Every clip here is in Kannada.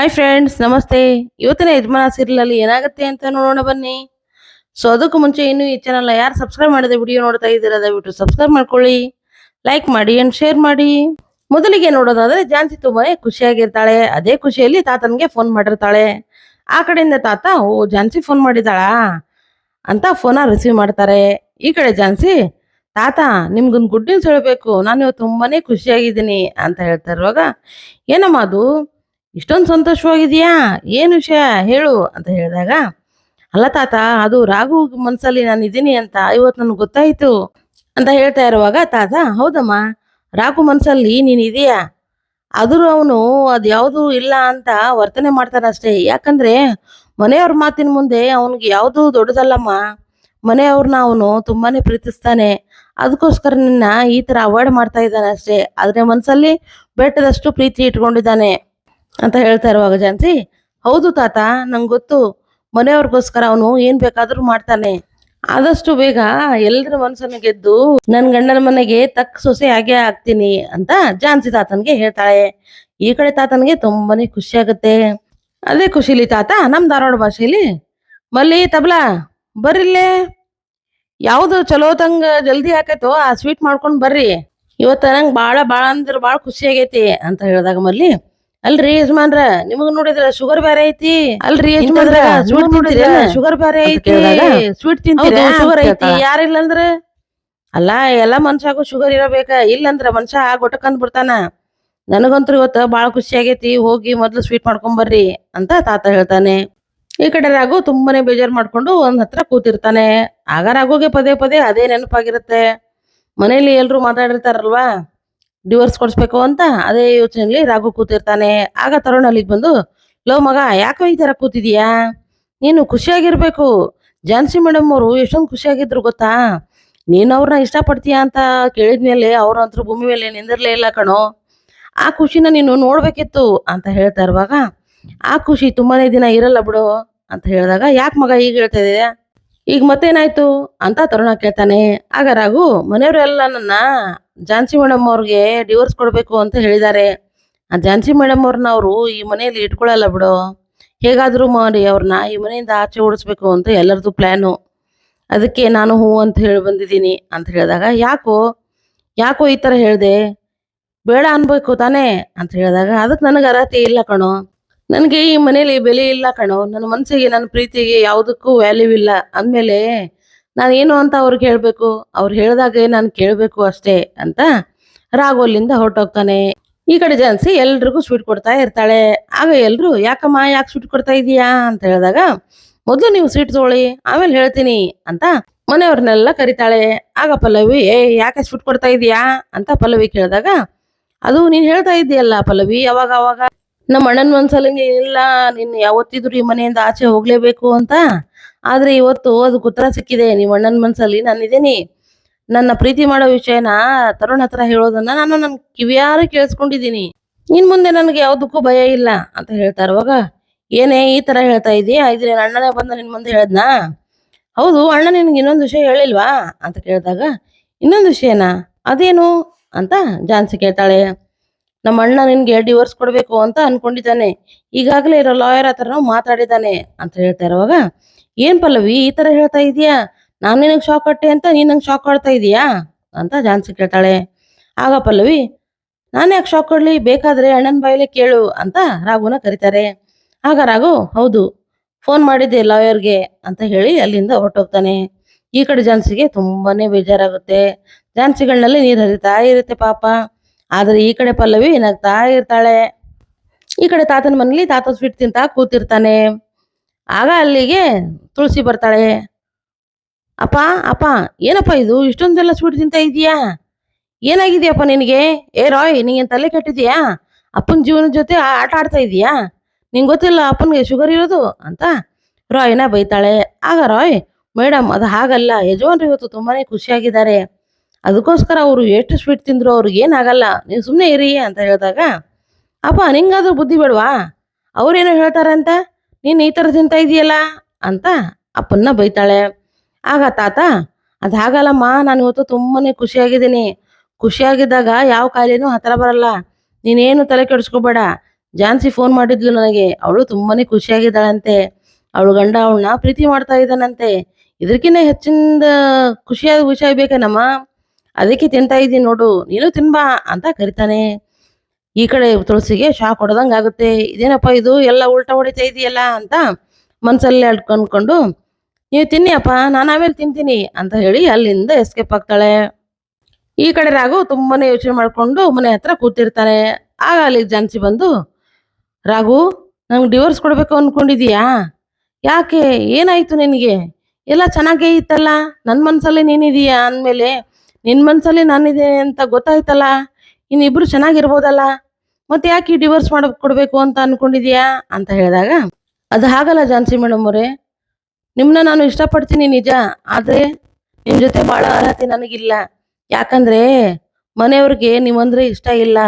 ಹಾಯ್ ಫ್ರೆಂಡ್ಸ್ ನಮಸ್ತೆ. ಇವತ್ತಿನ ಯಜಮಾನ ಸೀರಿಯಲಲ್ಲಿ ಏನಾಗುತ್ತೆ ಅಂತ ನೋಡೋಣ ಬನ್ನಿ. ಸೊ ಅದಕ್ಕೂ ಮುಂಚೆ ಇನ್ನು ಈ ಚಾನಲ್ ಯಾರು ಸಬ್ಸ್ಕ್ರೈಬ್ ಮಾಡದೆ ವಿಡಿಯೋ ನೋಡ್ತಾ ಇದ್ದೀರಾ, ದಯವಿಟ್ಟು ಸಬ್ಸ್ಕ್ರೈಬ್ ಮಾಡ್ಕೊಳ್ಳಿ. ಲೈಕ್ ಮಾಡಿ ಅಂಡ್ ಶೇರ್ ಮಾಡಿ. ಮೊದಲಿಗೆ ನೋಡೋದಾದ್ರೆ ಜಾನ್ಸಿ ತುಂಬಾನೇ ಖುಷಿಯಾಗಿರ್ತಾಳೆ. ಅದೇ ಖುಷಿಯಲ್ಲಿ ತಾತನಿಗೆ ಫೋನ್ ಮಾಡಿರ್ತಾಳೆ. ಆ ಕಡೆಯಿಂದ ತಾತ, ಓ, ಜಾನ್ಸಿ ಫೋನ್ ಮಾಡಿದ್ದಾಳಾ? ಅಂತ ಫೋನ ರಿಸೀವ್ ಮಾಡ್ತಾರೆ. ಈ ಕಡೆ ಜಾನ್ಸಿ, ತಾತ, ನಿಮ್ಗೊಂದು ಗುಡ್ ನ್ಯೂಸ್ ಹೇಳಬೇಕು. ನಾನು ತುಂಬಾನೇ ಖುಷಿಯಾಗಿದ್ದೀನಿ ಅಂತ ಹೇಳ್ತಾ ಇರುವಾಗ, ಏನಮ್ಮ ಅದು? ಇಷ್ಟೊಂದು ಸಂತೋಷವಾಗಿದೆಯಾ? ಏನು ವಿಷಯ? ಹೇಳು ಅಂತ ಹೇಳಿದಾಗ, ಅಲ್ಲ ತಾತ, ಅದು ರಾಘು ಮನಸ್ಸಲ್ಲಿ ನಾನು ಇದ್ದೀನಿ ಅಂತ ಇವತ್ತು ನನಗೆ ಗೊತ್ತಾಯಿತು ಅಂತ ಹೇಳ್ತಾ ಇರುವಾಗ, ತಾತ, ಹೌದಮ್ಮ, ರಾಘು ಮನಸ್ಸಲ್ಲಿ ನೀನು ಇದೆಯಾ? ಆದರೂ ಅವನು ಅದು ಯಾವುದು ಇಲ್ಲ ಅಂತ ವರ್ತನೆ ಮಾಡ್ತಾನೆ ಅಷ್ಟೇ. ಯಾಕಂದ್ರೆ, ಮನೆಯವ್ರ ಮಾತಿನ ಮುಂದೆ ಅವನಿಗೆ ಯಾವುದು ದೊಡ್ಡದಲ್ಲಮ್ಮ. ಮನೆಯವ್ರನ್ನ ಅವನು ತುಂಬಾನೇ ಪ್ರೀತಿಸ್ತಾನೆ. ಅದಕ್ಕೋಸ್ಕರ ನಿನ್ನ ಈ ತರ ಅವಾಯ್ಡ್ ಮಾಡ್ತಾ ಇದ್ದಾನೆ ಅಷ್ಟೇ. ಆದ್ರೆ ಮನಸ್ಸಲ್ಲಿ ಬೆಟ್ಟದಷ್ಟು ಪ್ರೀತಿ ಇಟ್ಕೊಂಡಿದ್ದಾನೆ. ಅಂತ ಹೇಳ್ತಾ ಇರುವಾಗ ಜಾನ್ಸಿ, ಹೌದು ತಾತ, ನಂಗೆ ಗೊತ್ತು. ಮನೆಯವ್ರಿಗೋಸ್ಕರ ಅವನು ಏನ್ ಬೇಕಾದ್ರೂ ಮಾಡ್ತಾನೆ. ಆದಷ್ಟು ಬೇಗ ಎಲ್ರ ಮನಸ್ಸನ್ನು ಗೆದ್ದು ನನ್ ಗಂಡನ ಮನೆಗೆ ತಕ್ಕ ಸೊಸೆ ಆಗೇ ಆಗ್ತೀನಿ ಅಂತ ಜಾನ್ಸಿ ತಾತನ್ಗೆ ಹೇಳ್ತಾಳೆ. ಈ ಕಡೆ ತಾತನ್ಗೆ ತುಂಬಾನೇ ಖುಷಿ ಆಗುತ್ತೆ. ಅದೇ ಖುಷಿಲಿ ತಾತ, ನಮ್ ಧಾರವಾಡ ಭಾಷೆಯಲ್ಲಿ ಮಲ್ಲಿ ತಬ್ಲಾ, ಬರ್ರಿಲ್ಲೇ. ಯಾವ್ದು ಚಲೋತಂಗ ಜಲ್ದಿ ಹಾಕೈತೋ ಆ ಸ್ವೀಟ್ ಮಾಡ್ಕೊಂಡ್ ಬರ್ರಿ. ಇವತ್ತ ನಂಗೆ ಭಾಳ ಭಾಳ ಅಂದ್ರೆ ಭಾಳ ಖುಷಿ ಆಗೈತಿ ಅಂತ ಹೇಳಿದಾಗ ಮಲ್ಲಿ ಅಲ್ರಿ ಯಜಮಾನ್ರ ನಿಮಗ್ ನೋಡಿದ್ರ ಶುಗರ್ ಬೇರೆ ಐತಿ? ಅಲ್ರಿ ಯಜಮಾನ್ರ ಸ್ವೀಟ್ ನೋಡಿದ್ರ ಶುಗರ್ ಬೇರೆ ಐತಿ ಸ್ವೀಟ್ ತಿಂತೀರಾ ಶುಗರ್ ಐತಿ ಯಾರಿಲ್ಲ ಅಂದ್ರ ಅಲ್ಲ ಎಲ್ಲಾ ಮನ್ಷಾಗೂ ಶುಗರ್ ಇರಬೇಕ ಇಲ್ಲಂದ್ರ ಮನುಷ್ಯ ಗೊಟ್ಟಕಂದ್ ಬಿಡ್ತಾನ. ನನಗಂತೂ ಇವತ್ತು ಬಾಳ ಖುಷಿ ಆಗೈತಿ ಹೋಗಿ ಮೊದ್ಲು ಸ್ವೀಟ್ ಮಾಡ್ಕೊಂಡ್ ಬರ್ರಿ ಅಂತ ತಾತ ಹೇಳ್ತಾನೆ. ಈ ಕಡೆ ರಾಘು ತುಂಬಾನೇ ಬೇಜಾರ್ ಮಾಡ್ಕೊಂಡು ಒಂದ್ ಹತ್ರ ಕೂತಿರ್ತಾನೆ. ಆಗ ರಾಘುಗೆ ಪದೇ ಪದೇ ಅದೇ ನೆನಪಾಗಿರುತ್ತೆ. ಮನೇಲಿ ಎಲ್ರು ಮಾತಾಡಿರ್ತಾರಲ್ವಾ? ಡಿವೋರ್ಸ್ ಕೊಡಿಸ್ಬೇಕು ಅಂತ ಅದೇ ಯೋಚನೆಯಲ್ಲಿ ರಾಘು ಕೂತಿರ್ತಾನೆ. ಆಗ ತರುಣ್ ಅಲ್ಲಿಗೆ ಬಂದು, ಲೋ ಮಗ, ಯಾಕೋ ಈ ತರ ಕೂತಿದೀಯಾ? ನೀನು ಖುಷಿಯಾಗಿರ್ಬೇಕು. ಜಾನ್ಸಿ ಮೇಡಮ್ ಅವರು ಎಷ್ಟೊಂದು ಖುಷಿಯಾಗಿದ್ರು ಗೊತ್ತಾ? ನೀನು ಅವ್ರನ್ನ ಇಷ್ಟಪಡ್ತೀಯಾ ಅಂತ ಕೇಳಿದ್ಮೇಲೆ ಅವರಂತೂ ಹತ್ರ ಭೂಮಿ ಮೇಲೆ ನಿಂದಿರಲೇ ಇಲ್ಲ ಕಣೋ. ಆ ಖುಷಿನ ನೀನು ನೋಡಬೇಕಿತ್ತು ಅಂತ ಹೇಳ್ತಾ ಇರುವಾಗ, ಆ ಖುಷಿ ತುಂಬಾನೇ ದಿನ ಇರಲ್ಲ ಬಿಡು ಅಂತ ಹೇಳಿದಾಗ, ಯಾಕೆ ಮಗ ಈಗ ಹೇಳ್ತಾ ಇದೆಯಾ? ಈಗ ಮತ್ತೇನಾಯ್ತು? ಅಂತ ತರುಣ ಕೇಳ್ತಾನೆ. ಆಗ ರಾಘು, ಮನೆಯವರೆಲ್ಲ ನನ್ನ ಝಾನ್ಸಿ ಮೇಡಮ್ ಅವ್ರಿಗೆ ಡಿವೋರ್ಸ್ ಕೊಡಬೇಕು ಅಂತ ಹೇಳಿದ್ದಾರೆ ಆ ಝಾನ್ಸಿ ಮೇಡಮ್ ಅವ್ರನ್ನ ಅವರು ಈ ಮನೆಯಲ್ಲಿ ಇಟ್ಕೊಳ್ಳಲ್ಲ ಬಿಡು. ಹೇಗಾದರೂ ಮಾಡಿ ಅವ್ರನ್ನ ಈ ಮನೆಯಿಂದ ಆಚೆ ಓಡಿಸ್ಬೇಕು ಅಂತ ಎಲ್ಲರದು ಪ್ಲ್ಯಾನು ಅದಕ್ಕೆ ನಾನು ಹ್ಞೂ ಅಂತ ಹೇಳಿ ಬಂದಿದ್ದೀನಿ ಅಂತ ಹೇಳಿದಾಗ, ಯಾಕೋ? ಯಾಕೋ ಈ ಥರ ಹೇಳಿದೆ? ಬೇಡ ಅನ್ಬೇಕು ತಾನೇ? ಅಂತ ಹೇಳಿದಾಗ, ಅದಕ್ಕೆ ನನಗೆ ಅರ್ಹತೆ ಇಲ್ಲ ಕಣೋ. ನನಗೆ ಈ ಮನೇಲಿ ಬೆಲೆ ಇಲ್ಲ ಕಣೋ. ನನ್ನ ಮನಸ್ಸಿಗೆ, ನನ್ನ ಪ್ರೀತಿಗೆ ಯಾವುದಕ್ಕೂ ವ್ಯಾಲ್ಯೂ ಇಲ್ಲ. ಅಂದಮೇಲೆ ನಾನು ಏನು ಅಂತ ಅವ್ರಿಗೆ ಹೇಳಬೇಕು? ಅವ್ರು ಹೇಳ್ದಾಗೆ ನಾನು ಕೇಳಬೇಕು ಅಷ್ಟೇ ಅಂತ ರಾಘು ಅಲ್ಲಿಂದ ಹೊರಟೋಗ್ತಾನೆ. ಈ ಕಡೆ ಜಾನ್ಸಿ ಎಲ್ರಿಗೂ ಸ್ವೀಟ್ ಕೊಡ್ತಾ ಇರ್ತಾಳೆ. ಆಗ ಎಲ್ಲರೂ ಯಾಕಮ್ಮ, ಯಾಕೆ ಸ್ವೀಟ್ ಕೊಡ್ತಾ ಇದೀಯಾ ಅಂತ ಹೇಳಿದಾಗ, ಮೊದಲು ನೀವು ಸ್ವೀಟ್ ತಗೊಳ್ಳಿ, ಆಮೇಲೆ ಹೇಳ್ತೀನಿ ಅಂತ ಮನೆಯವ್ರನ್ನೆಲ್ಲ ಕರಿತಾಳೆ. ಆಗ ಪಲ್ಲವಿ, ಏ, ಯಾಕೆ ಸ್ವೀಟ್ ಕೊಡ್ತಾ ಇದೀಯಾ ಅಂತ ಪಲ್ಲವಿ ಕೇಳಿದಾಗ, ಅದು ನೀನು ಹೇಳ್ತಾ ಇದ್ದೀಯಲ್ಲ ಪಲ್ಲವಿ, ಅವಾಗ ಅವಾಗ. ನಮ್ಮ ಅಣ್ಣನ ಮನ್ಸಲ್ಲಿ ಇಲ್ಲ, ನೀನು ಯಾವತ್ತಿದ್ರು ಈ ಮನೆಯಿಂದ ಆಚೆ ಹೋಗ್ಲೇಬೇಕು ಅಂತ. ಆದ್ರೆ ಇವತ್ತು ಅದು ಉತ್ತರ ಸಿಕ್ಕಿದೆ ನಿಮ್ಮ ಅಣ್ಣನ ಮನ್ಸಲ್ಲಿ ನಾನಿದ್ದೀನಿ ನನ್ನ ಪ್ರೀತಿ ಮಾಡೋ ವಿಷಯನ ತರುಣ್ ಹತ್ರ ಹೇಳೋದನ್ನ ನಾನು ನನ್ನ ಕಿವಿಯಾರು ಕೇಳಿಸ್ಕೊಂಡಿದ್ದೀನಿ. ಇನ್ ಮುಂದೆ ನನಗೆ ಯಾವ್ದಕ್ಕೂ ಭಯ ಇಲ್ಲ ಅಂತ ಹೇಳ್ತಾ ಇರುವಾಗ, ಏನೇ ಈ ತರ ಹೇಳ್ತಾ ಇದೀಯಾ ಇದು ನಿನ್ನ ಅಣ್ಣನೇ ಬಂದ ನಿನ್ ಮುಂದೆ ಹೇಳ್ದ್ನಾ? ಹೌದು, ಅಣ್ಣ ನಿನ್ಗೆ ಇನ್ನೊಂದು ವಿಷಯ ಹೇಳಿಲ್ವಾ? ಅಂತ ಕೇಳಿದಾಗ, ಇನ್ನೊಂದು ವಿಷಯನಾ, ಅದೇನು? ಅಂತ ಜಾನ್ಸಿ ಕೇಳ್ತಾಳೆ. ನಮ್ಮ ಅಣ್ಣ ನಿನ್ಗೆ ಡಿವೋರ್ಸ್ ಕೊಡಬೇಕು ಅಂತ ಅನ್ಕೊಂಡಿದ್ದಾನೆ. ಈಗಾಗಲೇ ಇರೋ ಲಾಯರ್ ಹತ್ರ ಮಾತಾಡಿದ್ದಾನೆ ಅಂತ ಹೇಳ್ತಾ ಇರುವಾಗ, ಏನ್ ಪಲ್ಲವಿ, ಈ ತರ ಹೇಳ್ತಾ ಇದೀಯಾ ನಾನು ನಿನಗೆ ಶಾಕ್ ಕೊಟ್ಟೆ ಅಂತ ನೀನ್ ನಂಗೆ ಶಾಕ್ ಕೊಡ್ತಾ ಇದೀಯಾ ಅಂತ ಜಾನ್ಸಿ ಕೇಳ್ತಾಳೆ. ಆಗ ಪಲ್ಲವಿ, ನಾನು ಯಾಕೆ ಶಾಕ್ ಕೊಡ್ಲಿ? ಬೇಕಾದ್ರೆ ಅಣ್ಣನ ಬಾಯಲ್ಲಿ ಕೇಳು ಅಂತ ರಾಘುನ ಕರೀತಾರೆ. ಆಗ ರಾಘು, ಹೌದು ಫೋನ್ ಮಾಡಿದ್ದೆ ಲಾಯರ್ಗೆ ಅಂತ ಹೇಳಿ ಅಲ್ಲಿಂದ ಹೊರಟೋಗ್ತಾನೆ. ಈ ಕಡೆ ಜಾನ್ಸಿಗೆ ತುಂಬಾನೇ ಬೇಜಾರಾಗುತ್ತೆ. ಜಾನ್ಸಿಗಳನ್ನಲ್ಲಿ ನೀರು ಹರಿತಾ ಇರುತ್ತೆ ಪಾಪ. ಆದ್ರೆ ಈ ಕಡೆ ಪಲ್ಲವಿ ನಗ್ತಾ ಇರ್ತಾಳೆ? ಈ ಕಡೆ ತಾತನ ಮನೇಲಿ ತಾತ ಸ್ವೀಟ್ ತಿಂತಾ ಕೂತಿರ್ತಾನೆ. ಆಗ ಅಲ್ಲಿಗೆ ತುಳಸಿ ಬರ್ತಾಳೆ. ಅಪ್ಪ ಅಪ್ಪ, ಏನಪ್ಪ ಇದು? ಇಷ್ಟೊಂದೆಲ್ಲ ಸ್ವೀಟ್ ತಿಂತಾ ಇದೀಯಾ? ಏನಾಗಿದೆಯಪ್ಪ ನಿನಗೆ? ಏ ರಾಯ್ ನಿಂಗೆ ತಲೆ ಕೆಟ್ಟಿದ್ಯಾ? ಅಪ್ಪನ ಜೀವನ ಜೊತೆ ಆಟ ಆಡ್ತಾ ಇದೀಯಾ? ನಿಂಗೆ ಗೊತ್ತಿಲ್ಲ ಅಪ್ಪನಿಗೆ ಶುಗರ್ ಇರೋದು ಅಂತ? ರಾಯ್ನ ಬೈತಾಳೆ. ಆಗ ರಾಯ್ ಮೇಡಮ್ ಅದು ಹಾಗಲ್ಲ. ಯಜಮಾನ್ರು ಇವತ್ತು ತುಂಬಾನೇ ಖುಷಿಯಾಗಿದ್ದಾರೆ. ಅದಕ್ಕೋಸ್ಕರ ಅವರು ಎಷ್ಟು ಸ್ವೀಟ್ ತಿಂದರೂ ಅವ್ರಿಗೆ ಏನಾಗಲ್ಲ ನೀವು ಸುಮ್ಮನೆ ಇರಿ ಅಂತ ಹೇಳಿದಾಗ, ಅಪ್ಪ, ನಿಂಗಾದ್ರೂ ಬುದ್ಧಿ ಬೇಡವಾ? ಅವ್ರೇನೋ ಹೇಳ್ತಾರೆ ಅಂತ? ನೀನು ಈ ಥರ ತಿಂತಾ ಇದೆಯಲ್ಲ? ಅಂತ ಅಪ್ಪನ್ನ ಬೈತಾಳೆ. ಆಗ ತಾತ, ಅದು ಹಾಗಲ್ಲಮ್ಮ, ನಾನು ಇವತ್ತು ತುಂಬಾನೇ ಖುಷಿಯಾಗಿದ್ದೀನಿ. ಖುಷಿಯಾಗಿದ್ದಾಗ ಯಾವ ಕಾಯಿಲೆನೂ ಹತ್ತಿರ ಬರಲ್ಲ. ನೀನೇನು ತಲೆ ಕೆಡಿಸ್ಕೋಬೇಡ. ಜಾನ್ಸಿ ಫೋನ್ ಮಾಡಿದ್ಲು ನನಗೆ. ಅವಳು ತುಂಬಾ ಖುಷಿಯಾಗಿದ್ದಾಳಂತೆ. ಅವಳು ಗಂಡ ಅವಳನ್ನ ಪ್ರೀತಿ ಮಾಡ್ತಾ ಇದ್ದಾನಂತೆ. ಇದಕ್ಕಿಂತ ಹೆಚ್ಚಿನ ಖುಷಿಯಾದ ವಿಷಯ ಬೇಕೇನಮ್ಮ? ಅದಕ್ಕೆ ತಿಂತಾ ಇದ್ದೀನಿ ನೋಡು, ನೀನು ತಿನ್ಬಾ ಅಂತ ಕರಿತಾನೆ. ಈ ಕಡೆ ತುಳಸಿಗೆ ಶಾಕ್ ಹೊಡೆದಂಗೆ ಆಗುತ್ತೆ. ಇದೇನಪ್ಪ ಇದು? ಎಲ್ಲ ಉಲ್ಟಾ ಹೊಡಿತಾ ಇದೆಯಲ್ಲ ಅಂತ ಮನ್ಸಲ್ಲೇ ಅಡ್ಕೊಂಡ್ಕೊಂಡು ನೀವು ತಿನ್ನಿ ಅಪ್ಪ ನಾನು ಆಮೇಲೆ ತಿಂತೀನಿ ಅಂತ ಹೇಳಿ ಅಲ್ಲಿಂದ ಎಸ್ಕೇಪ್ ಆಗ್ತಾಳೆ. ಈ ಕಡೆ ರಾಘು ತುಂಬಾನೇ ಯೋಚನೆ ಮಾಡಿಕೊಂಡು ಮನೆ ಹತ್ರ ಕೂತಿರ್ತಾನೆ. ಆಗ ಅಲ್ಲಿ ಜಾನ್ಸಿ ಬಂದು, ರಾಘು, ನಂಗೆ ಡಿವೋರ್ಸ್ ಕೊಡಬೇಕು ಅಂದ್ಕೊಂಡಿದೀಯಾ ಯಾಕೆ? ಏನಾಯ್ತು ನಿನಗೆ? ಎಲ್ಲ ಚೆನ್ನಾಗೇ ಇತ್ತಲ್ಲ? ನನ್ನ ಮನಸ್ಸಲ್ಲಿ ನೀನಿದೀಯಾ? ಅಂದಮೇಲೆ ನಿನ್ನ ಮನಸ್ಸಲ್ಲಿ ನಾನಿದೆ ಅಂತ ಗೊತ್ತಾಯ್ತಲ್ಲ? ಇನ್ನಿಬ್ರು ಚೆನ್ನಾಗಿರ್ಬೋದಲ್ಲ? ಮತ್ತೆ ಯಾಕೆ ಡಿವೋರ್ಸ್ ಮಾಡ ಕೊಡಬೇಕು ಅಂತ ಅನ್ಕೊಂಡಿದ್ಯಾ? ಅಂತ ಹೇಳಿದಾಗ, ಅದು ಹಾಗಲ್ಲ ಜಾನ್ಸಿ ಮೇಡಮ್ ಅವರೇ. ನಿಮ್ಮನ್ನ ನಾನು ಇಷ್ಟಪಡ್ತೀನಿ ನಿಜ, ಆದರೆ ನಿಮ್ಮ ಜೊತೆ ಭಾಳ ಅರ್ಹತೆ ನನಗಿಲ್ಲ. ಯಾಕಂದ್ರೆ ಮನೆಯವ್ರಿಗೆ ನಿಮ್ಮಂದ್ರೆ ಇಷ್ಟ ಇಲ್ಲ.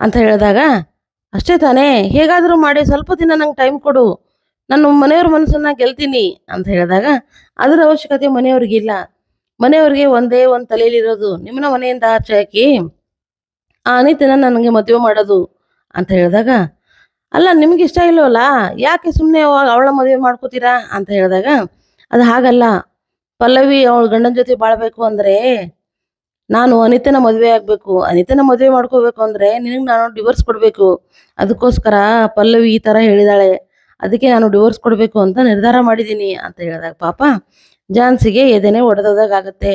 ಅಂತ ಹೇಳಿದಾಗ, ಅಷ್ಟೇ ತಾನೇ, ಹೇಗಾದರೂ ಮಾಡಿ ಸ್ವಲ್ಪ ದಿನ ನಂಗೆ ಟೈಮ್ ಕೊಡು. ನಾನು ಮನೆಯವ್ರ ಮನಸ್ಸನ್ನ ಗೆಲ್ತೀನಿ ಅಂತ ಹೇಳಿದಾಗ, ಅದರ ಅವಶ್ಯಕತೆ ಮನೆಯವ್ರಿಗಿಲ್ಲ. ಮನೆಯವ್ರಿಗೆ ಒಂದೇ ಒಂದು ತಲೆಯಲ್ಲಿರೋದು ನಿಮ್ಮನ ಮನೆಯಿಂದ ಆಚೆ ಹಾಕಿ, ಆ, ಅನಿತನ ನನಗೆ ಮದುವೆ ಮಾಡೋದು ಅಂತ ಹೇಳಿದಾಗ, ಅಲ್ಲ, ನಿಮ್ಗೆ ಇಷ್ಟ ಇಲ್ಲವಲ್ಲ ಯಾಕೆ ಸುಮ್ಮನೆ ಅವಳ ಮದುವೆ ಮಾಡ್ಕೋತೀರಾ? ಅಂತ ಹೇಳಿದಾಗ, ಅದು ಹಾಗಲ್ಲ. ಪಲ್ಲವಿ ಅವಳ ಗಂಡನ ಜೊತೆ ಬಾಳ್ಬೇಕು ಅಂದ್ರೆ ನಾನು ಅನಿತನ ಮದುವೆ ಆಗ್ಬೇಕು. ಅನಿತನ ಮದುವೆ ಮಾಡ್ಕೋಬೇಕು ಅಂದ್ರೆ ನಿನಗೆ ನಾನು ಡಿವೋರ್ಸ್ ಕೊಡಬೇಕು. ಅದಕ್ಕೋಸ್ಕರ ಪಲ್ಲವಿ ಈ ಥರ ಹೇಳಿದಾಳೆ. ಅದಕ್ಕೆ ನಾನು ಡಿವೋರ್ಸ್ ಕೊಡಬೇಕು ಅಂತ ನಿರ್ಧಾರ ಮಾಡಿದ್ದೀನಿ ಅಂತ ಹೇಳಿದಾಗ, ಪಾಪ ಜಾನ್ಸಿಗೆ ಎದೆನೆ ಆಗುತ್ತೆ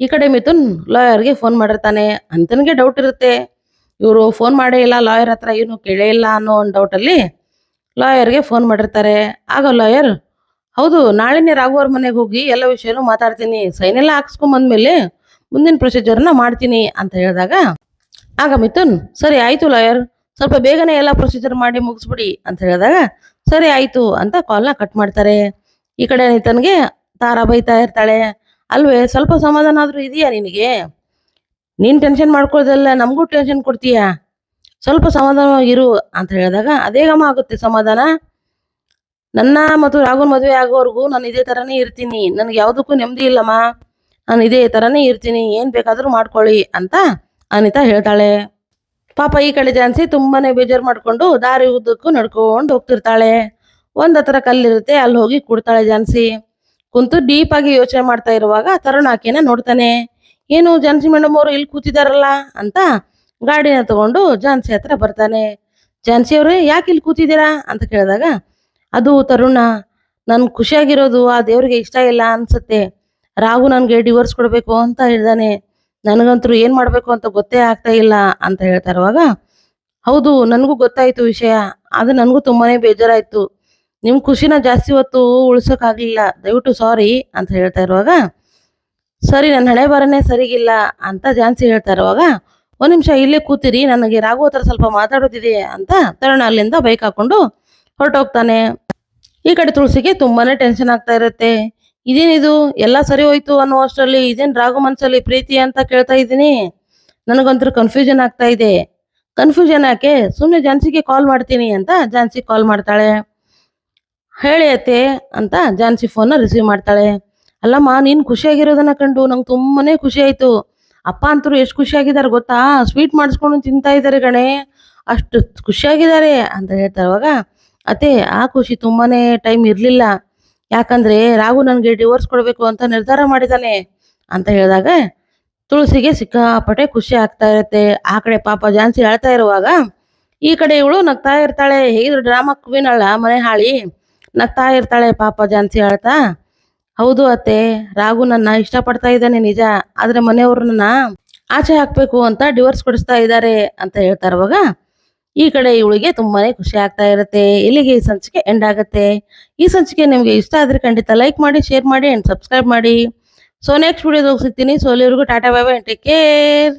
ಈ ಕಡೆ ಮಿಥುನ್ ಲಾಯರ್ಗೆ ಫೋನ್ ಮಾಡಿರ್ತಾನೆ. ಅಂತನಿಗೆ ಡೌಟ್ ಇರುತ್ತೆ. ಇವರು ಫೋನ್ ಮಾಡೇ ಇಲ್ಲ, ಲಾಯರ್ ಹತ್ರ ಏನು ಕೇಳೇ ಇಲ್ಲ ಅನ್ನೋ ಒಂದು ಡೌಟಲ್ಲಿ ಲಾಯರ್ಗೆ ಫೋನ್ ಮಾಡಿರ್ತಾರೆ. ಆಗ ಲಾಯರ್, ಹೌದು, ನಾಳೆನೇ ರಾಘವರ್ ಮನೆಗೆ ಹೋಗಿ ಎಲ್ಲ ವಿಷಯನೂ ಮಾತಾಡ್ತೀನಿ. ಸೈನ್ ಎಲ್ಲ ಹಾಕ್ಸ್ಕೊಂಬಂದ್ಮೇಲೆ ಮುಂದಿನ ಪ್ರೊಸೀಜರ್ನ ಮಾಡ್ತೀನಿ ಅಂತ ಹೇಳಿದಾಗ, ಆಗ ಮಿಥುನ್, ಸರಿ ಆಯಿತು ಲಾಯರ್, ಸ್ವಲ್ಪ ಬೇಗನೆ ಎಲ್ಲ ಪ್ರೊಸೀಜರ್ ಮಾಡಿ ಮುಗಿಸ್ಬಿಡಿ ಅಂತ ಹೇಳಿದಾಗ, ಸರಿ ಆಯಿತು ಅಂತ ಕಾಲ್ನ ಕಟ್ ಮಾಡ್ತಾರೆ. ಈ ಕಡೆ ನಿತನ್ಗೆ ತಾರಾ ಬೈತಾ ಇರ್ತಾಳೆ. ಅಲ್ವೇ ಸ್ವಲ್ಪ ಸಮಾಧಾನ ಆದರೂ ಇದೆಯಾ ನಿನಗೆ? ನೀನು ಟೆನ್ಷನ್ ಮಾಡ್ಕೊಳ್ಳೋದಲ್ಲ ನಮಗೂ ಟೆನ್ಷನ್ ಕೊಡ್ತೀಯಾ? ಸ್ವಲ್ಪ ಸಮಾಧಾನವಾಗಿರು ಅಂತ ಹೇಳಿದಾಗ ಅದೇಗಮ್ಮ ಆಗುತ್ತೆ ಸಮಾಧಾನ. ನನ್ನ ಮತ್ತು ರಾಘುನ್ ಮದುವೆ ಆಗೋವರೆಗೂ ನಾನು ಇದೇ ಥರನೇ ಇರ್ತೀನಿ. ನನಗೆ ಯಾವುದಕ್ಕೂ ನೆಮ್ಮದಿ ಇಲ್ಲಮ್ಮ. ನಾನು ಇದೇ ಥರನೇ ಇರ್ತೀನಿ. ಏನು ಬೇಕಾದರೂ ಮಾಡ್ಕೊಳ್ಳಿ ಅಂತ ಅನಿತಾ ಹೇಳ್ತಾಳೆ. ಪಾಪ ಈ ಕಡೆ ಜಾನ್ಸಿ ತುಂಬಾ ಬೇಜಾರು ಮಾಡ್ಕೊಂಡು ದಾರಿ ಉದ್ದಕ್ಕೂ ನಡ್ಕೊಂಡು ಹೋಗ್ತಿರ್ತಾಳೆ. ಒಂದು ಹತ್ರ ಕಲ್ಲಿರುತ್ತೆ, ಅಲ್ಲಿ ಹೋಗಿ ಕೂಡ್ತಾಳೆ ಜಾನ್ಸಿ. ಕುಂತು ಡೀಪ್ ಆಗಿ ಯೋಚನೆ ಮಾಡ್ತಾ ಇರುವಾಗ ತರುಣ್ ಆಕೆನ ನೋಡ್ತಾನೆ. ಏನು ಜಾನ್ಸಿ ಮೇಡಮ್ ಅವರು ಇಲ್ಲಿ ಕೂತಿದಾರಲ್ಲ ಅಂತ ಗಾಡಿನ ತಗೊಂಡು ಜಾನ್ಸಿ ಹತ್ರ ಬರ್ತಾನೆ. ಜಾನ್ಸಿ ಅವ್ರೆ, ಯಾಕೆ ಇಲ್ಲಿ ಕೂತಿದ್ದೀರಾ ಅಂತ ಕೇಳಿದಾಗ, ಅದು ತರುಣ, ನನ್ ಖುಷಿಯಾಗಿರೋದು ಆ ದೇವ್ರಿಗೆ ಇಷ್ಟ ಇಲ್ಲ ಅನ್ಸುತ್ತೆ. ರಾಘು ನನ್ಗೆ ಡಿವೋರ್ಸ್ ಕೊಡಬೇಕು ಅಂತ ಹೇಳ್ದಾನೆ. ನನಗಂತೂ ಏನ್ ಮಾಡ್ಬೇಕು ಅಂತ ಗೊತ್ತೇ ಆಗ್ತಾ ಇಲ್ಲ ಅಂತ ಹೇಳ್ತಾ ಇರುವಾಗ, ಹೌದು, ನನಗೂ ಗೊತ್ತಾಯ್ತು ವಿಷಯ. ಅದು ನನಗೂ ತುಂಬಾನೇ ಬೇಜಾರಾಯ್ತು. ನಿಮ್ ಖುಷಿನ ಜಾಸ್ತಿ ಹೊತ್ತು ಉಳ್ಸೋಕ್ಕಾಗಲಿಲ್ಲ ದಯವಿಟ್ಟು ಸಾರಿ ಅಂತ ಹೇಳ್ತಾ ಇರುವಾಗ, ಸರಿ ನನ್ನ ಹಣೆ ಬರನೇ ಸರಿಗಿಲ್ಲ ಅಂತ ಜಾನ್ಸಿ ಹೇಳ್ತಾ ಇರುವಾಗ, ಒಂದು ನಿಮಿಷ ಇಲ್ಲೇ ಕೂತಿರಿ, ನನಗೆ ರಾಘು ಹತ್ರ ಸ್ವಲ್ಪ ಮಾತಾಡೋದಿದೆ ಅಂತ ತರಣ ಅಲ್ಲಿಂದ ಬೈಕ್ ಹಾಕೊಂಡು ಹೊರಟೋಗ್ತಾನೆ. ಈ ಕಡೆ ತುಳಸಿಗೆ ತುಂಬಾನೇ ಟೆನ್ಷನ್ ಆಗ್ತಾ ಇರುತ್ತೆ. ಇದೇನಿದು ಎಲ್ಲ ಸರಿ ಹೋಯ್ತು ಅನ್ನುವಷ್ಟರಲ್ಲಿ ಇದೇನು ರಾಘು ಮನ್ಸಲ್ಲಿ ಪ್ರೀತಿ ಅಂತ ಕೇಳ್ತಾ ಇದ್ದೀನಿ. ನನಗಂತೂ ಕನ್ಫ್ಯೂಷನ್ ಆಗ್ತಾ ಇದೆ. ಕನ್ಫ್ಯೂಷನ್ ಯಾಕೆ? ಸುಮ್ಮನೆ ಜಾನ್ಸಿಗೆ ಕಾಲ್ ಮಾಡ್ತೀನಿ ಅಂತ ಜಾನ್ಸಿ ಕಾಲ್ ಮಾಡ್ತಾಳೆ. ಹೇಳಿ ಅತ್ತೆ ಅಂತ ಜಾನ್ಸಿ ಫೋನ್ನ ರಿಸೀವ್ ಮಾಡ್ತಾಳೆ. ಅಲ್ಲಮ್ಮ, ನೀನು ಖುಷಿಯಾಗಿರೋದನ್ನ ಕಂಡು ನಂಗೆ ತುಂಬಾನೇ ಖುಷಿ ಆಯ್ತು. ಅಪ್ಪ ಅಂತರೂ ಎಷ್ಟು ಖುಷಿಯಾಗಿದ್ದಾರೆ ಗೊತ್ತಾ? ಸ್ವೀಟ್ ಮಾಡಿಸ್ಕೊಂಡು ತಿಂತಾ ಇದ್ದಾರೆ ಗಣೆ ಅಷ್ಟು ಖುಷಿಯಾಗಿದ್ದಾರೆ ಅಂತ ಹೇಳ್ತಾರವಾಗ ಅತ್ತೆ, ಆ ಖುಷಿ ತುಂಬಾನೇ ಟೈಮ್ ಇರಲಿಲ್ಲ. ಯಾಕಂದ್ರೆ ರಾಘು ನನಗೆ ಡಿವೋರ್ಸ್ ಕೊಡಬೇಕು ಅಂತ ನಿರ್ಧಾರ ಮಾಡಿದ್ದಾನೆ ಅಂತ ಹೇಳಿದಾಗ ತುಳಸಿಗೆ ಸಿಕ್ಕಾಪಟ್ಟೆ ಖುಷಿ ಆಗ್ತಾ ಇರುತ್ತೆ. ಆ ಕಡೆ ಪಾಪ ಜಾನ್ಸಿ ಅಳ್ತಾ ಇರುವಾಗ ಈ ಕಡೆ ಇವಳು ನಗ್ತಾ ಇರ್ತಾಳೆ. ಹೇಗಿದ್ರು ಡ್ರಾಮಾ ಕ್ವೀನಲ್ಲ ಮನೆ ಹಾಳಿ. ನಗ್ತಾ ಇರ್ತಾಳೆ ಪಾಪ ಜಾನ್ಸಿ ಹೇಳ್ತಾ, ಹೌದು ಅತ್ತೆ, ರಾಘು ನನ್ನ ಇಷ್ಟಪಡ್ತಾ ಇದ್ದಾನೆ ನಿಜ, ಆದರೆ ಮನೆಯವರು ನನ್ನ ಆಚೆ ಹಾಕಬೇಕು ಅಂತ ಡಿವೋರ್ಸ್ ಕೊಡಿಸ್ತಾ ಇದ್ದಾರೆ ಅಂತ ಹೇಳ್ತಾರೆ ಅವಾಗ ಈ ಕಡೆ ಇವಳಿಗೆ ತುಂಬಾನೇ ಖುಷಿ ಆಗ್ತಾ ಇರುತ್ತೆ. ಇಲ್ಲಿಗೆ ಈ ಸಂಚಿಕೆ ಎಂಡ್ ಆಗುತ್ತೆ. ಈ ಸಂಚಿಕೆ ನಿಮಗೆ ಇಷ್ಟ ಆದ್ರೆ ಖಂಡಿತ ಲೈಕ್ ಮಾಡಿ ಶೇರ್ ಮಾಡಿ ಅಂಡ್ ಸಬ್ಸ್ಕ್ರೈಬ್ ಮಾಡಿ. ಸೊ ನೆಕ್ಸ್ಟ್ ವಿಡಿಯೋದಾಗ ಸಿಗ್ತೀನಿ. ಸೊ ಅಲ್ಲಿವರೆಗೂ tata bye bye take care